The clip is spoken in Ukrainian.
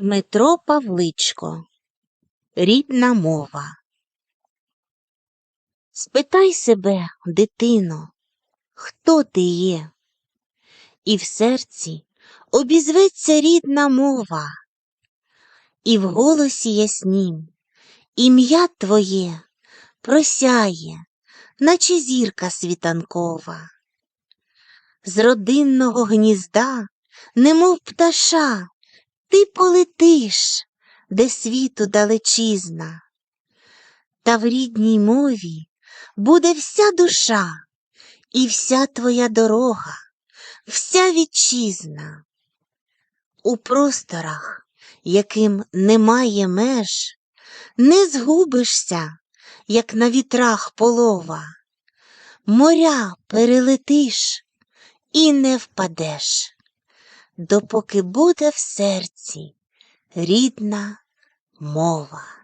Дмитро Павличко Рідна мова Спитай себе, дитино, хто ти є? І в серці обізветься рідна мова, і в голосі яснім ім'я твоє просяє, наче зірка світанкова. З родинного гнізда, немов пташа, ти полетиш, де світу далечізна, та в рідній мові буде вся душа і вся твоя дорога, вся вітчизна. У просторах, яким немає меж, не згубишся, як на вітрах полова, моря перелетиш і не впадеш допоки буде в серці рідна мова.